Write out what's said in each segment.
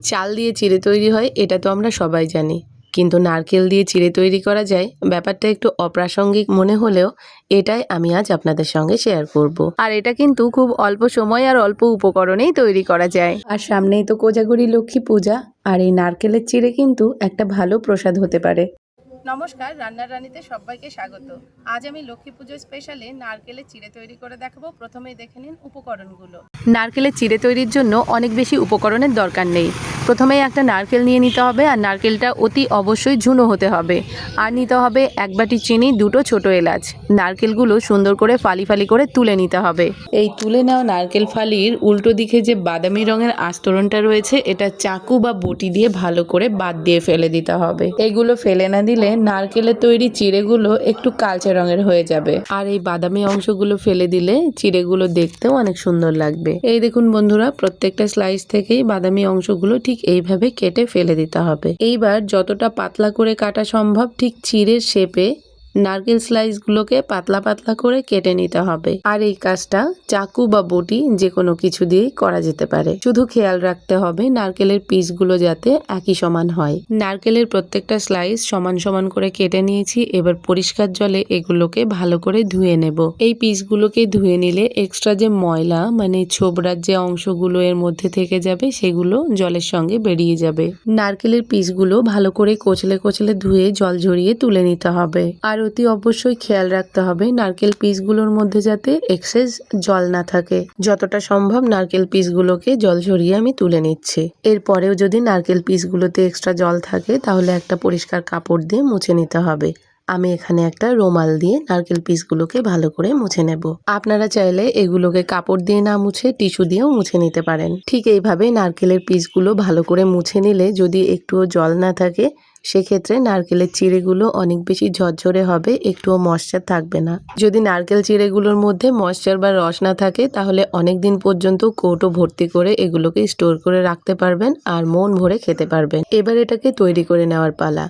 চাল দিয়ে চিড়ে তৈরি হয়, এটা তো আমরা সবাই জানি। কিন্তু নারকেল দিয়ে চিড়ে তৈরি করা যায়, ব্যাপারটা একটু অপ্রাসঙ্গিক মনে হলেও এটাই আমি আজ আপনাদের সঙ্গে শেয়ার করব। আর এটা কিন্তু খুব অল্প সময় আর অল্প উপকরণেই তৈরি করা যায়। আর সামনেই তো কোজাগরি লক্ষ্মী পূজা, আর এই নারকেলের চিড়ে কিন্তু একটা ভালো প্রসাদ হতে পারে। নমস্কার, রান্নার রানীতে সবাইকে স্বাগত। আজ আমি লক্ষ্মী পুজো স্পেশালে নারকেলের চিড়ে তৈরি করে দেখাবো। প্রথমেই দেখে নিন উপকরণগুলো। নারকেলের চিড়ে তৈরির জন্য অনেক বেশি উপকরণের দরকার নেই। প্রথমেই একটা নারকেল নিয়ে নিতে হবে, আর নারকেলটা অতি অবশ্যই ঝুনো হতে হবে। আর নিতে হবে এক বাটি চিনি, দুটো ছোট এলাচ। নারকেলগুলো সুন্দর করে ফালি ফালি করে তুলে নিতে হবে। এই তুলে নেওয়া নারকেল ফালির উল্টো দিকে যে বাদামি রঙের আস্তরণটা রয়েছে, এটা চাকু বা বটি দিয়ে ভালো করে বাদ দিয়ে ফেলে দিতে হবে। এগুলো ফেলে না দিলে নারকেলের তৈরি চিড়েগুলো একটু কালচে রঙের হয়ে যাবে। আর এই বাদামি অংশগুলো ফেলে দিলে চিড়েগুলো দেখতেও অনেক সুন্দর লাগবে। এই দেখুন বন্ধুরা, প্রত্যেকটা স্লাইস থেকেই বাদামি অংশগুলো ঠিক এইভাবে কেটে ফেলে দিতে হবে। এইবার যতটা পাতলা করে কাটা সম্ভব ঠিক চিড়ের শেপে নারকেল স্লাইসগুলোকে পাতলা পাতলা করে কেটে নিতে হবে। আর এই কাজটা চাকু বা বটি যে কোনো কিছু দিয়েই করা যেতে পারে। শুধু খেয়াল রাখতে হবে নারকেলের পিসগুলো যাতে একই সমান হয়। নারকেলের প্রত্যেকটা স্লাইস সমান সমান করে কেটে নিয়েছি, এবার পরিষ্কার জলে এগুলোকে ভালো করে ধুয়ে নেব। এই পিসগুলোকে ধুয়ে নিলে এক্সট্রা যে ময়লা মানে ছোবড়ার যে অংশগুলো এর মধ্যে থেকে যাবে, সেগুলো জলের সঙ্গে বেরিয়ে যাবে। নারকেলের পিসগুলো ভালো করে কোচলে কোচলে ধুয়ে জল ঝরিয়ে তুলে নিতে হবে। আর অতি অবশ্যই খেয়াল রাখতে হবে নারকেল পিসগুলোর মধ্যে যাতে এক্সেস জল না থাকে। যতটা সম্ভব নারকেল পিসগুলোকে জল ঝরিয়ে আমি তুলে নিচ্ছি। এরপরেও যদি নারকেল পিসগুলোতে এক্সট্রা জল থাকে, তাহলে একটা পরিষ্কার কাপড় দিয়ে মুছে নিতে হবে। আমি এখানে একটা রোমাল দিয়ে নারকেল পিসগুলোকে ভালো করে মুছে নেব। আপনারা চাইলে এগুলোকে কাপড় দিয়ে না মুছে, টিস্যু দিয়েও মুছে নিতে পারেন। ঠিক এইভাবে নারকেলের পিসগুলো ভালো করে মুছে নিলে যদি একটুও জল না থাকে সেক্ষেত্রে নারকেলের চিড়েগুলো অনেক বেশি ঝরঝরে হবে, একটুও ময়শ্চার থাকবে না। যদি নারকেল চিড়েগুলোর মধ্যে ময়শ্চার বা রস না থাকে, তাহলে অনেক দিন পর্যন্ত কৌটো ভর্তি করে এগুলোকে স্টোর করে রাখতে পারবেন আর মন ভরে খেতে পারবেন। এবার এটাকে তৈরি করে নেওয়ার পালা।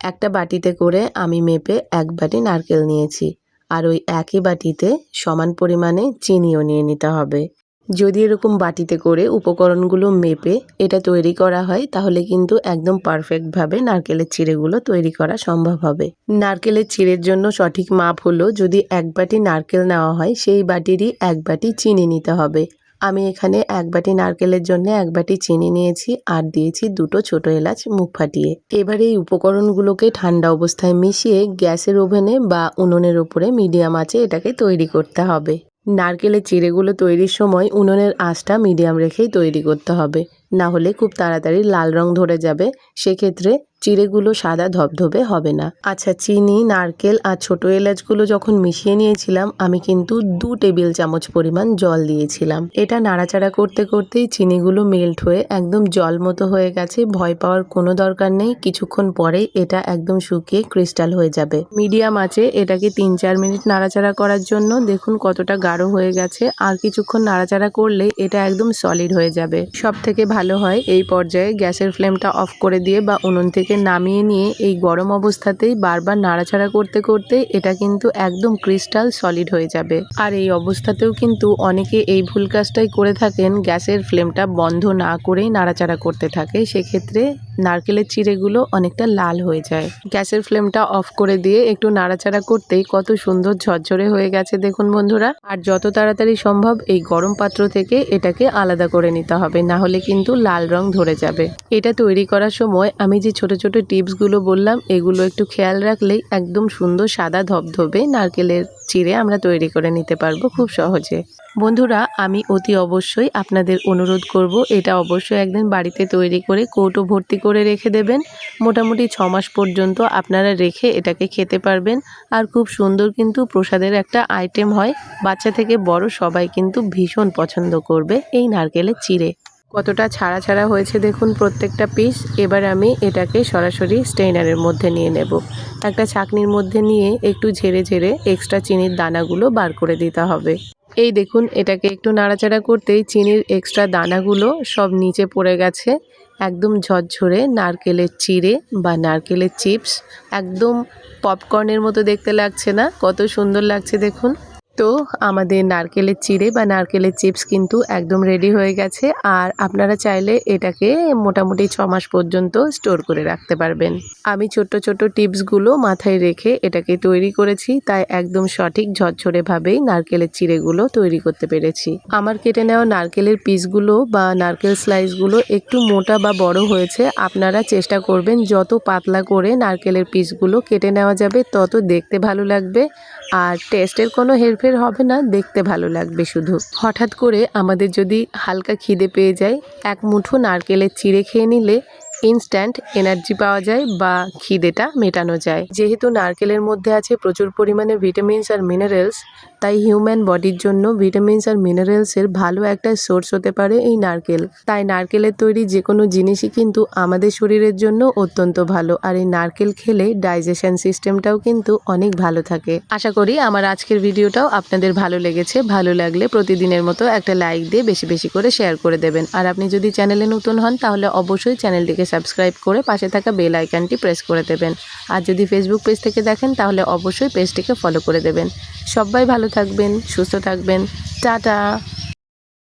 একটা বাটিতে করে আমি মেপে এক বাটি নারকেল নিয়েছি, আর ওই একই বাটিতে সমান পরিমাণে চিনিও নিয়ে নিতে হবে। যদি এরকম বাটিতে করে উপকরণগুলো মেপে এটা তৈরি করা হয়, তাহলে কিন্তু একদম পারফেক্টভাবে নারকেলের চিড়েগুলো তৈরি করা সম্ভব হবে। নারকেলের চিড়ের জন্য সঠিক মাপ হলো যদি এক বাটি নারকেল নেওয়া হয়, সেই বাটিরই এক বাটি চিনি নিতে হবে। আমি এখানে এক বাটি নারকেলের জন্য এক বাটি চিনি নিয়েছি আর দিয়েছি দুটো ছোট এলাচ মুখ ফাটিয়ে। এবার এই উপকরণগুলোকে ঠান্ডা অবস্থায় মিশিয়ে গ্যাসের ওভেনে বা উনুনের উপরে মিডিয়াম আঁচে এটাকে তৈরি করতে হবে। নারকেলের চিড়েগুলো তৈরির সময় উনুনের আঁচটা মিডিয়াম রেখেই তৈরি করতে হবে। না হলে খুব তাড়াতাড়ি লাল রং ধরে যাবে। সেক্ষেত্রে চিড়েগুলো সাদা ধবধবে হবে না। আচ্ছা চিনি, নারকেল আর ছোট এলাচগুলো যখন মিশিয়ে নিয়েছিলাম, আমি কিন্তু দু টেবিল চামচ পরিমাণ জল দিয়েছিলাম। এটা নাড়াচাড়া করতে করতেই চিনিগুলো মেল্ট হয়ে একদম জল মতো হয়ে গেছে, ভয় পাওয়ার কোনো দরকার নেই। কিছুক্ষণ পরেই এটা একদম শুকিয়ে ক্রিস্টাল হয়ে যাবে। মিডিয়াম আছে এটাকে তিন চার মিনিট নাড়াচাড়া করার জন্য দেখুন কতটা গাঢ় হয়ে গেছে, আর কিছুক্ষণ নাড়াচাড়া করলে এটা একদম সলিড হয়ে যাবে। সব থেকে ভালো হয় এই পর্যায়ে গ্যাসের ফ্লেমটা অফ করে দিয়ে বা উনুন থেকে নামিয়ে নিয়ে এই গরম অবস্থাতেই বারবার নাড়াচাড়া করতে করতে এটা কিন্তু একদম ক্রিস্টাল সলিড হয়ে যাবে। আর এই অবস্থাতেও কিন্তু অনেকে এই ভুল কাজটাই করে থাকেন, গ্যাসের ফ্লেমটা বন্ধ না করেই নাড়াচাড়া করতে থাকে। সেক্ষেত্রে নারকেলের চিড়েগুলো অনেকটা লাল হয়ে যায়। গ্যাসের ফ্লেমটা অফ করে দিয়ে একটু নাড়াচাড়া করতেই কত সুন্দর ঝরঝরে হয়ে গেছে দেখুন বন্ধুরা। আর যত তাড়াতাড়ি সম্ভব এই গরম পাত্র থেকে এটাকে আলাদা করে নিতে হবে, না হলে কিন্তু লাল রং ধরে যাবে। এটা তৈরি করার সময় আমি যে ছোট ছোট টিপসগুলো বললাম, এগুলো একটু খেয়াল রাখলেই একদম সুন্দর সাদা ধবধবে নারকেলের চিড়ে আমরা তৈরি করে নিতে পারব খুব সহজে। বন্ধুরা, আমি অতি অবশ্যই আপনাদের অনুরোধ করব, এটা অবশ্যই একদিন বাড়িতে তৈরি করে কৌটো ভর্তি করে রেখে দেবেন। মোটামুটি ছ মাস পর্যন্ত আপনারা রেখে এটাকে খেতে পারবেন। আর খুব সুন্দর কিন্তু প্রসাদের একটা আইটেম হয়। বাচ্চা থেকে বড় সবাই কিন্তু ভীষণ পছন্দ করবে এই নারকেলের চিড়ে। কতটা ছাড়া ছাড়া হয়েছে দেখুন প্রত্যেকটা পিস এবার আমি এটাকে সরাসরি স্টেইনারের মধ্যে নিয়ে নেব। একটা ছাকনির মধ্যে নিয়ে একটু ঝেড়ে ঝেড়ে এক্সট্রা চিনির দানাগুলো বার করে দিতে হবে। এই দেখুন, এটাকে একটু নাড়াচাড়া করতেই চিনির এক্সট্রা দানাগুলো সব নিচে পড়ে গেছে। একদম ঝরঝরে নারকেলের চিড়ে বা নারকেলের চিপস। একদম পপকর্নের মতো দেখতে লাগছে না? কত সুন্দর লাগছে দেখুন। তো আমাদের নারকেলের চিড়ে বা নারকেলের চিপস কিন্তু একদম রেডি হয়ে গেছে। আর আপনারা চাইলে এটাকে মোটামুটি ছ মাস পর্যন্ত স্টোর করে রাখতে পারবেন। আমি ছোট্ট ছোট্ট টিপসগুলো মাথায় রেখে এটাকে তৈরি করেছি, তাই একদম সঠিক ঝরঝরেভাবেই নারকেলের চিড়েগুলো তৈরি করতে পেরেছি। আমার কেটে নেওয়া নারকেলের পিসগুলো বা নারকেল স্লাইসগুলো একটু মোটা বা বড় হয়েছে, আপনারা চেষ্টা করবেন যত পাতলা করে নারকেলের পিসগুলো কেটে নেওয়া যাবে, তত দেখতে ভালো লাগবে। আর টেস্টের কোনো হেরফের হবে না, দেখতে ভালো লাগবে শুধু। হঠাৎ করে আমাদের যদি হালকা খিদে পেয়ে যায়, এক মুঠো নারকেলের চিড়ে খেয়ে নিলে ইনস্ট্যান্ট এনার্জি পাওয়া যায় বা খিদেটা মেটানো যায়। যেহেতু নারকেলের মধ্যে আছে প্রচুর পরিমাণে ভিটামিনস আর মিনারেলস তাই হিউম্যান বডির জন্য ভিটামিনস আর মিনারেলসের ভালো একটা সোর্স হতে পারে এই নারকেল। তাই নারকেলের তৈরি যে কোনো জিনিসই কিন্তু আমাদের শরীরের জন্য অত্যন্ত ভালো, আর এই নারকেল খেলে ডাইজেশন সিস্টেমটাও কিন্তু অনেক ভালো থাকে। আশা করি আমার আজকের ভিডিওটাও আপনাদের ভালো লেগেছে। ভালো লাগলে প্রতিদিনের মতো একটা লাইক দিয়ে বেশি বেশি করে শেয়ার করে দেবেন। আর আপনি যদি চ্যানেলে নতুন হন, তাহলে অবশ্যই চ্যানেলটিকে সাবস্ক্রাইব করে পাশে থাকা বেল আইকনটি প্রেস করে দেবেন। আর যদি ফেসবুক পেজ থেকে দেখেন, তাহলে অবশ্যই পেজটিকে ফলো করে দেবেন। সবাই ভালো থাকবেন, সুস্থ থাকবেন। টাটা!